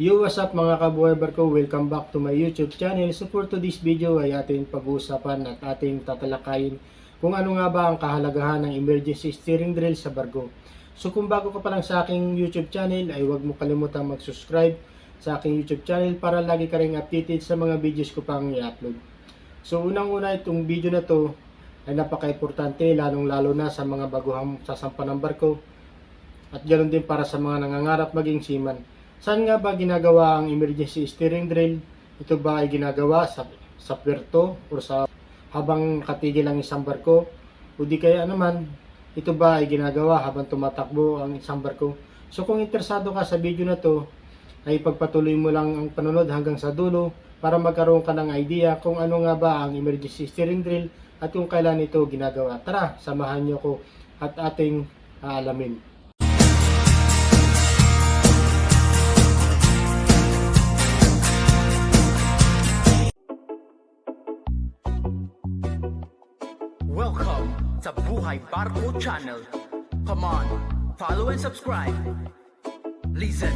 Yo, what's up mga kabuhay barko? Welcome back to my YouTube channel. So for today's video ay ating pag-uusapan at ating tatalakayin kung ano nga ba ang kahalagahan ng emergency steering drill sa barko. So kung bago ka pa lang sa aking YouTube channel ay huwag mo kalimutang mag-subscribe sa aking YouTube channel para lagi ka rin updated sa mga videos ko pang i-upload. So unang-una itong video na to ay napaka-importante lalong-lalo na sa mga baguhang sasampa ng barko at ganoon din para sa mga nangangarap maging seaman. Saan nga ba ginagawa ang emergency steering drill? Ito ba ay ginagawa sa, sa puerto o sa habang katigil ang isang barko? O di kaya naman, ito ba ay ginagawa habang tumatakbo ang isang barko? So kung interesado ka sa video na to, ay pagpatuloy mo lang ang panonood hanggang sa dulo para magkaroon ka ng idea kung ano nga ba ang emergency steering drill at kung kailan ito ginagawa. Tara, samahan niyo ko at ating aalamin. Buhay Barko Channel. Come on, follow and subscribe. Listen,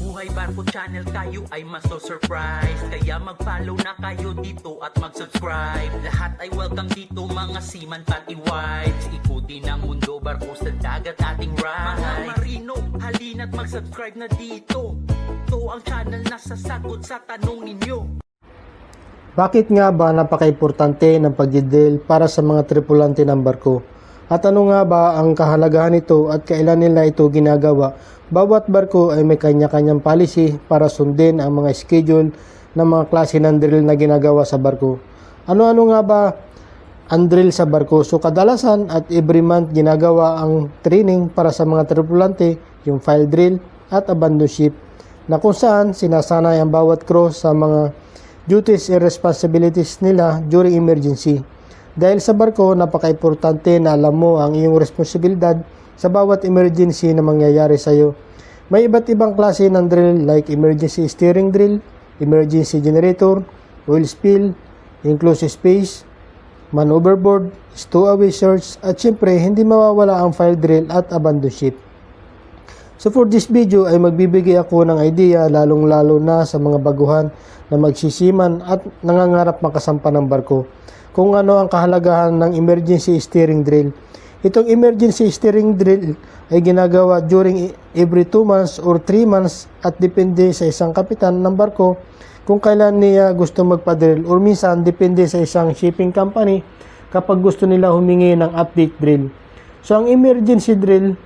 Buhay Barko Channel kayo ay maso-surprise. Kaya mag-follow na kayo dito at mag-subscribe. Lahat ay welcome dito mga seaman pati wives. Ikutin ang mundo barko sa dagat ating ride. Mga marino, halina't mag-subscribe na dito. Ito ang channel na sasagot sa tanong ninyo Bakit nga ba napaka-importante ng pagdidil para sa mga tripulante ng barko? At ano nga ba ang kahalagahan nito at kailan nila ito ginagawa? Bawat barko ay may kanya-kanyang policy para sundin ang mga schedule ng mga klase ng drill na ginagawa sa barko. Ano-ano nga ba ang drill sa barko? So kadalasan at every month ginagawa ang training para sa mga tripulante, yung file drill at abandon ship na kung saan sinasanay ang bawat crew sa mga duties and responsibilities nila during emergency. Dahil sa barko, napaka-importante na alam mo ang iyong responsibilidad sa bawat emergency na mangyayari sa iyo. May iba't ibang klase ng drill like emergency steering drill, emergency generator, oil spill, inclusive space, man overboard, stowaway search, at syempre hindi mawawala ang fire drill at abandon ship. So for this video ay magbibigay ako ng idea lalong-lalo na sa mga baguhan na magsisiman at nangangarap makasampa ng barko kung ano ang kahalagahan ng emergency steering drill. Itong emergency steering drill ay ginagawa during every 2 months or 3 months at depende sa isang kapitan ng barko kung kailan niya gusto magpa-drill or minsan depende sa isang shipping company kapag gusto nila humingi ng update drill. So ang emergency drill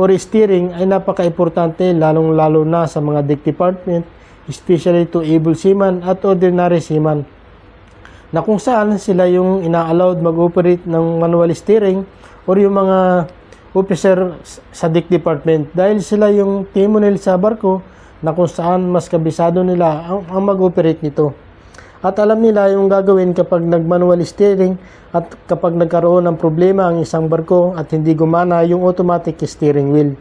or steering ay napaka-importante lalong-lalo na sa mga deck department, especially to able seaman at ordinary seaman na kung saan sila yung ina-allowed mag-operate ng manual steering or yung mga officer sa deck department dahil sila yung timonel sa barko na kung saan mas kabisado nila ang, ang mag-operate nito. At alam nila yung gagawin kapag nag-manual steering at kapag nagkaroon ng problema ang isang barko at hindi gumana yung automatic steering wheel.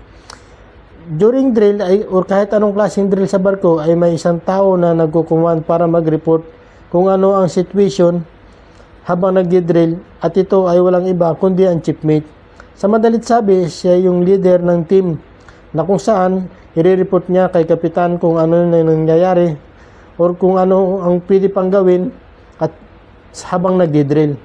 During drill ay, or kahit anong klaseng drill sa barko ay may isang tao na nagkukuman para mag-report kung ano ang situation habang nagdi-drill at ito ay walang iba kundi ang chipmate. Sa madalit sabi, siya yung leader ng team na kung saan i-report niya kay kapitan kung ano na nangyayari or kung ano ang pwede pang gawin at habang nagdi-drill.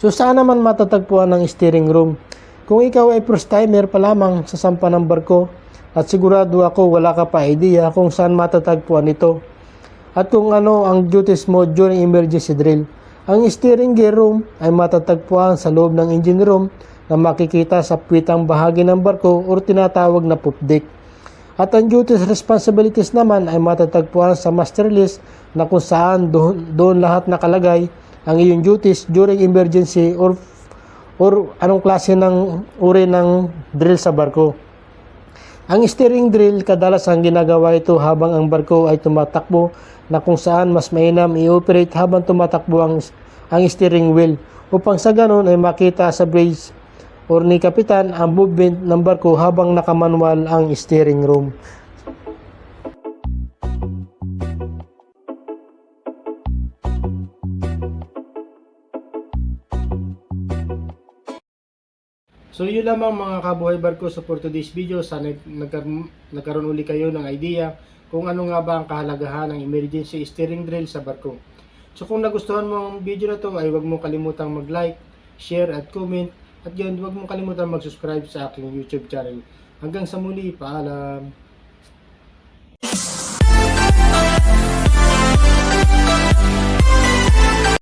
So saan naman matatagpuan ng steering room? Kung ikaw ay first timer pa lamang sa sampa ng barko at sigurado ako wala ka pa idea kung saan matatagpuan ito at kung ano ang duties mo during emergency drill. Ang steering gear room ay matatagpuan sa loob ng engine room na makikita sa puwitang bahagi ng barko or tinatawag na poop deck. At ang duties responsibilities naman ay matatagpuan sa master list na kung saan doon, doon lahat nakalagay ang iyong duties during emergency or or anong klase ng uri ng drill sa barko. Ang steering drill kadalasan ginagawa ito habang ang barko ay tumatakbo na kung saan mas mainam i-operate habang tumatakbo ang, ang steering wheel upang sa ganon ay makita sa bridge or ni kapitan ang movement ng barko habang nakamanual ang steering room. So yun lamang mga kabuhay barko sa for today's video. Sana nagkaroon, nagkaroon uli kayo ng idea kung ano nga ba ang kahalagahan ng emergency steering drill sa barko. So kung nagustuhan mo ang video na to ay huwag mo kalimutang mag-like, share at comment. At yun, huwag mo kalimutang mag-subscribe sa aking YouTube channel. Hanggang sa muli, paalam!